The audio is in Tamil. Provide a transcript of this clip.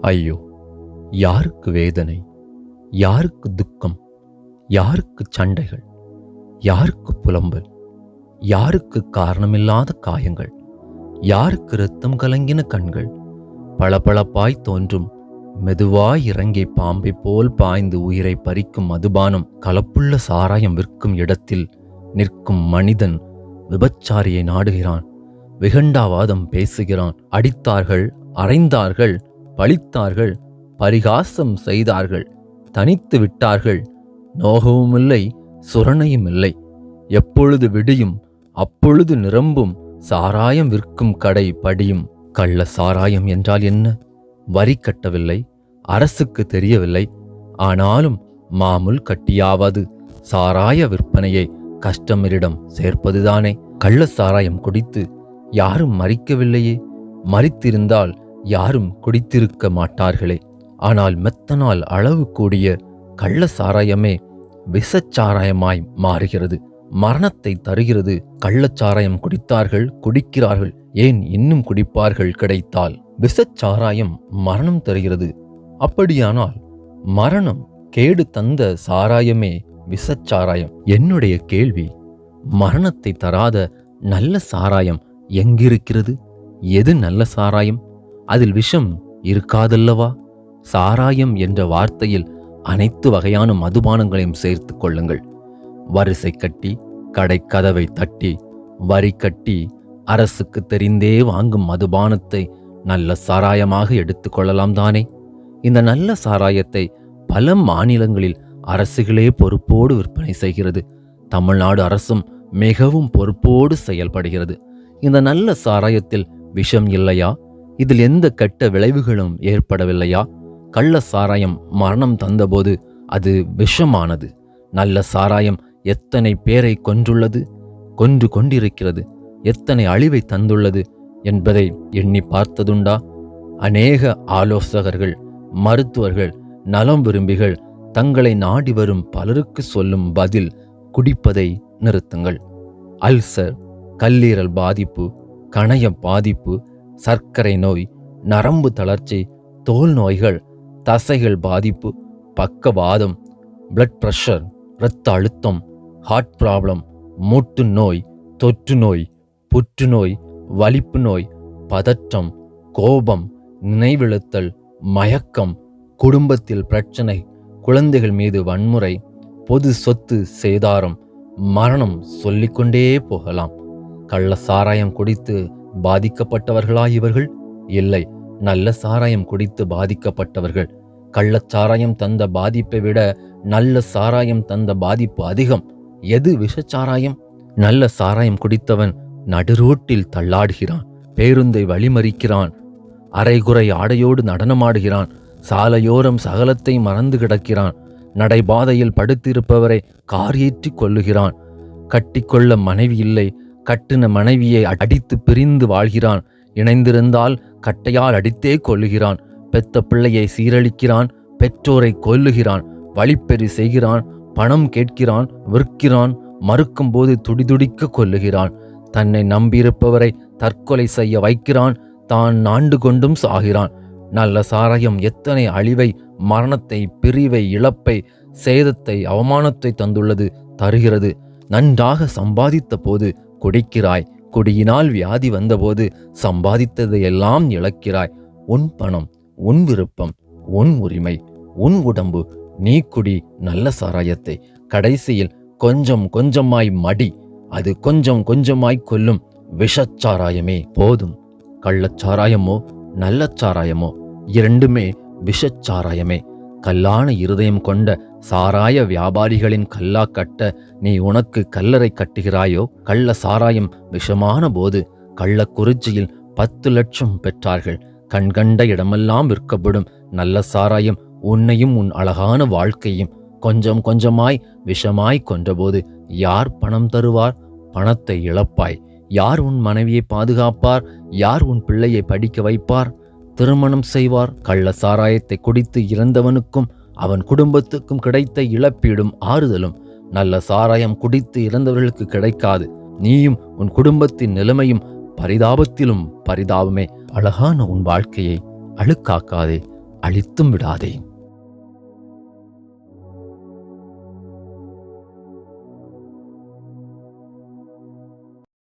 ஐயோ யாருக்கு வேதனை? யாருக்கு துக்கம்? யாருக்கு சண்டைகள்? யாருக்கு புலம்பல்? யாருக்கு காரணமில்லாத காயங்கள்? யாருக்கு இரத்தம் கலங்கின கண்கள்? பளபளப்பாய் தோன்றும் மெதுவாய் இறங்கி பாம்பை போல் பாய்ந்து உயிரை பறிக்கும் மதுபானம் கலப்புள்ள சாராயம் விற்கும் இடத்தில் நிற்கும் மனிதன் விபச்சாரியை நாடுகிறான். விகண்டாவாதம் பேசுகிறான். அடித்தார்கள் அறைந்தார்கள் பழித்தார்கள் பரிகாசம் செய்தார்கள் தனித்து விட்டார்கள். நோகவும் இல்லை சுரணையும் இல்லை. எப்பொழுது விடியும் அப்பொழுது நிரம்பும் சாராயம் விற்கும் கடை படியும். கள்ள சாராயம் என்றால் என்ன? வரி கட்டவில்லை அரசுக்கு தெரியவில்லை. ஆனாலும் மாமுல் கட்டியாவது சாராய விற்பனையை கஸ்டமரிடம் சேர்ப்பதுதானே. கள்ள சாராயம் குடித்து யாரும் மறிக்கவில்லையே? மறித்திருந்தால் யாரும் குடித்திருக்க மாட்டார்களே. ஆனால் மெத்தனால் அளவு கூடிய கள்ள சாராயமே விஷச்சாராயமாய் மாறுகிறது. மரணத்தை தருகிறது. கள்ளச்சாராயம் குடித்தார்கள் குடிக்கிறார்கள் ஏன் இன்னும் குடிப்பார்கள் கிடைத்தால்? விஷச்சாராயம் மரணம் தருகிறது. அப்படியானால் மரணம் கேடு தந்த சாராயமே விஷச்சாராயம். என்னுடைய கேள்வி மரணத்தை தராத நல்ல சாராயம் எங்கிருக்கிறது? எது நல்ல சாராயம்? அதில் விஷம் இருக்காதல்லவா? சாராயம் என்ற வார்த்தையில் அனைத்து வகையான மதுபானங்களையும் சேர்த்து கொள்ளுங்கள். வரிசை கட்டி கடைக்கதவை தட்டி வரி கட்டி அரசுக்கு தெரிந்தே வாங்கும் மதுபானத்தை நல்ல சாராயமாக எடுத்துக்கொள்ளலாம் தானே? இந்த நல்ல சாராயத்தை பல மாநிலங்களில் அரசுகளே பொறுப்போடு விற்பனை செய்கிறது. தமிழ்நாடு அரசும் மிகவும் பொறுப்போடு செயல்படுகிறது. இந்த நல்ல சாராயத்தில் விஷம் இல்லையா? இதில் எந்த கெட்ட விளைவுகளும் ஏற்படவில்லையா? கள்ள சாராயம் மரணம் தந்தபோது அது விஷமானது. நல்ல சாராயம் எத்தனை பேரை கொன்றுள்ளது? கொன்று கொண்டிருக்கிறது. எத்தனை அழிவை தந்துள்ளது என்பதை எண்ணி பார்த்ததுண்டா? அநேக ஆலோசகர்கள் மருத்துவர்கள் நலம் விரும்பிகள் தங்களை நாடி வரும் பலருக்கு சொல்லும் பதில் குடிப்பதை நிறுத்துங்கள். அல்சர் கல்லீரல் பாதிப்பு கணைய பாதிப்பு சர்க்கரை நோய் நரம்பு தளர்ச்சி தோல் நோய்கள் தசைகள் பாதிப்பு பக்கவாதம் பிளட் பிரஷர் இரத்த அழுத்தம் ஹார்ட் ப்ராப்ளம் மூட்டு நோய் தொற்று நோய் புற்றுநோய் வலிப்பு நோய் பதற்றம் கோபம் நினைவிழுத்தல் மயக்கம் குடும்பத்தில் பிரச்சனை குழந்தைகள் மீது வன்முறை பொது சொத்து சேதாரம் மரணம் சொல்லிக்கொண்டே போகலாம். கள்ள சாராயம் குடித்து பாதிக்கப்பட்டவர்களா இவர்கள்? இல்லை. நல்ல சாராயம் குடித்து பாதிக்கப்பட்டவர்கள். கள்ளச்சாராயம் தந்த பாதிப்பை விட நல்ல சாராயம் தந்த பாதிப்பு அதிகம். எது விஷச்சாராயம்? நல்ல சாராயம் குடித்தவன் நடுரோட்டில் தள்ளாடுகிறான். பேருந்தை வழிமறிக்கிறான். அரைகுறை ஆடையோடு நடனமாடுகிறான். சாலையோரம் சகலத்தை மறந்து கிடக்கிறான். நடைபாதையில் படுத்திருப்பவரை கார் ஏற்றி கொள்ளுகிறான் கட்டிக்கொள்ள மனைவி இல்லை. கட்டின மனைவியை அடித்து பிரிந்து வாழ்கிறான். இணைந்திருந்தால் கட்டையால் அடித்தே கொல்லுகிறான். பெத்த பிள்ளையை சீரழிக்கிறான் பெற்றோரை கொல்லுகிறான். வழிப்பெறி செய்கிறான் பணம் கேட்கிறான் விற்கிறான் மறுக்கும்போது துடிதுடிக்க கொல்லுகிறான். தன்னை நம்பியிருப்பவரை தற்கொலை செய்ய வைக்கிறான் தான் நாண்டு கொண்டும் சாகிறான். நல்ல சாராயம் எத்தனை அழிவை மரணத்தை பிரிவை இழப்பை சேதத்தை அவமானத்தை தந்துள்ளது தருகிறது. நன்றாக சம்பாதித்த போது குடிக்கிறாய். குடியினால் வியாதி வந்தபோது சம்பாதித்ததையெல்லாம் இழக்கிறாய். உன் பணம் உன் விருப்பம் உன் உரிமை உன் உடம்பு நீ குடி நல்ல சாராயத்தை. கடைசியில் கொஞ்சம் கொஞ்சமாய் மடி அது கொஞ்சம் கொஞ்சமாய் கொல்லும் விஷச்சாராயமே போதும். கள்ளச்சாராயமோ நல்ல சாராயமோ இரண்டுமே விஷச்சாராயமே. கல்லான இருதயம் கொண்ட சாராய வியாபாரிகளின் கல்லா கட்ட நீ உனக்கு கல்லறை கட்டுகிறாயோ? கள்ள சாராயம் விஷமான போது கள்ளக்குறிச்சியில் பத்து லட்சம் பெற்றார்கள். கண்கண்ட இடமெல்லாம் விற்கப்படும் நல்ல சாராயம் உன்னையும் உன் அழகான வாழ்க்கையும் கொஞ்சம் கொஞ்சமாய் விஷமாய் கொன்றபோது யார் பணம் தருவார்? பணத்தை இழப்பாய். யார் உன் மனைவியை பாதுகாப்பார்? யார் உன் பிள்ளையை படிக்க வைப்பார்? திருமணம் செய்வார். கள்ள சாராயத்தை குடித்து இறந்தவனுக்கும் அவன் குடும்பத்துக்கும் கிடைத்த இழப்பீடும் ஆறுதலும். நல்ல சாராயம் குடித்து இறந்தவர்களுக்கு கிடைக்காது. நீயும் உன் குடும்பத்தின் நிலைமையும் பரிதாபத்திலும் பரிதாபமே. அழகான உன் வாழ்க்கையை அழுக்காக்காதே. அழித்தும் விடாதே.